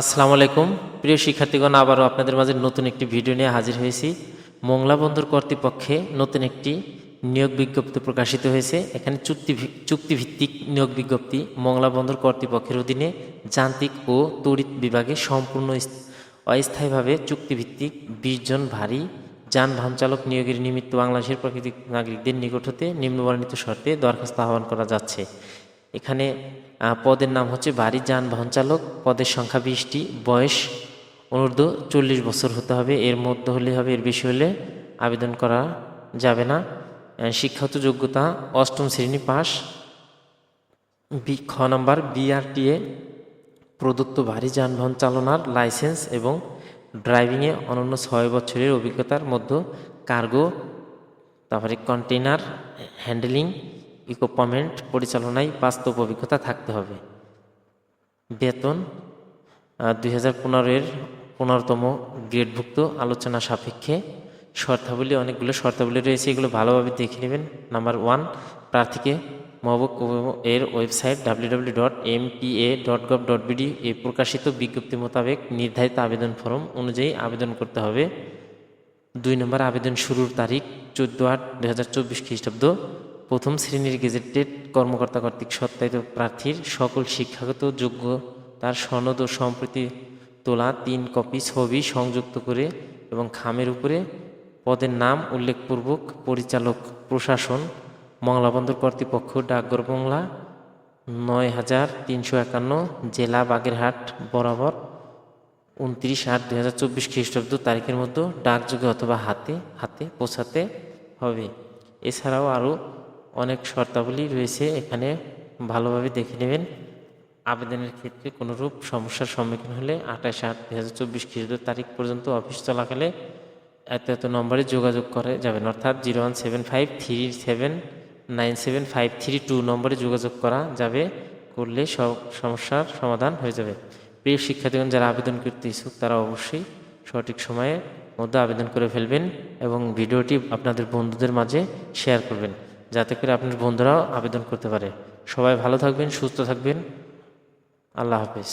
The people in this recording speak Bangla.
আসসালামু আলাইকুম। প্রিয় শিক্ষার্থীগণ, আবারও আপনাদের মাঝে নতুন একটি ভিডিও নিয়ে হাজির হয়েছি। মোংলা বন্দর কর্তৃপক্ষে নতুন একটি নিয়োগ বিজ্ঞপ্তি প্রকাশিত হয়েছে। এখানে চুক্তি চুক্তিভিত্তিক নিয়োগ বিজ্ঞপ্তি মোংলা বন্দর কর্তৃপক্ষের অধীনে যান্ত্রিক ও তড়িৎ বিভাগে সম্পূর্ণ অস্থায়ীভাবে চুক্তিভিত্তিক বিশ জন ভারী যানবাহন চালক নিয়োগের নিমিত্ত বাংলাদেশের প্রাকৃতিক নাগরিকদের নিকট হতে নিম্নবর্ণিত শর্তে দরখাস্ত আহ্বান করা যাচ্ছে। এখানে পদের নাম হচ্ছে ভারী যানবাহন চালক, পদের সংখ্যা বিশটি, বয়স অনূর্ধ্ব চল্লিশ বছর হতে হবে, এর মধ্যে হলে হবে, এর বেশি হলে আবেদন করা যাবে না। শিক্ষাগত যোগ্যতা অষ্টম শ্রেণি পাস। বি, খ নম্বর, বিআরটিএ, প্রদত্ত ভারী যানবাহন চালনার লাইসেন্স এবং ড্রাইভিংয়ে অনন্য ছয় বছরের অভিজ্ঞতার মধ্যে কার্গো, তারপরে কন্টেনার হ্যান্ডেলিং ইকোপমেন্ট পরিচালনায় বাস্তব অভিজ্ঞতা থাকতে হবে। বেতন দুই হাজার পনেরোর পনেরোতম গ্রেডভুক্ত আলোচনা সাপেক্ষে শর্তাবলী, অনেকগুলো শর্তাবলী রয়েছে, এগুলো ভালোভাবে দেখে নেবেন। নাম্বার ওয়ান, প্রার্থীকে মহবুব এর website W dot M P A dot gov dot BD এ প্রকাশিত বিজ্ঞপ্তি মোতাবেক নির্ধারিত আবেদন ফর্ম অনুযায়ী আবেদন করতে হবে। দুই নম্বর, আবেদন শুরুর তারিখ চোদ্দ আট দু হাজার চব্বিশ খ্রিস্টাব্দ। প্রথম শ্রেণির গেজেটেড কর্মকর্তা কর্তৃক সত্যায়িত প্রার্থীর সকল শিক্ষাগত যোগ্য, তার সনদ ও সম্প্রতি তোলা তিন কপি ছবি সংযুক্ত করে এবং খামের উপরে পদের নাম উল্লেখপূর্বক পরিচালক, প্রশাসন, মংলাবন্দর কর্তৃপক্ষ, ডাকঘর বাংলা নয় হাজার তিনশো একান্ন, জেলা বাগেরহাট, বরাবর উনত্রিশ আট দুই হাজার চব্বিশ খ্রিস্টাব্দ তারিখের মধ্যে ডাকযোগে অথবা হাতে হাতে পৌঁছাতে হবে। এছাড়াও আরও অনেক শর্তাবলী রয়েছে, এখানে ভালোভাবে দেখে নেবেন। আবেদনের ক্ষেত্রে কোনোরূপ সমস্যার সম্মুখীন হলে আঠাশ আট দু হাজার চব্বিশ খ্রিস্টাব্দ তারিখ পর্যন্ত অফিস চলাকালে এত এত নম্বরে যোগাযোগ করে যাবেন। অর্থাৎ zero one seven five three seven nine seven five three two নম্বরে যোগাযোগ করা যাবে, করলে সব সমস্যার সমাধান হয়ে যাবে। প্রিয় শিক্ষার্থীগণ, যারা আবেদন করতে ইচ্ছুক তারা অবশ্যই সঠিক সময়ে মধ্যে আবেদন করে ফেলবেন এবং ভিডিওটি আপনাদের বন্ধুদের মাঝে শেয়ার করবেন। যাতে করে আপনার বন্ধুরাও আবেদন করতে পারে। সবাই ভালো থাকবেন সুস্থ থাকবেন। আল্লাহ হাফেজ।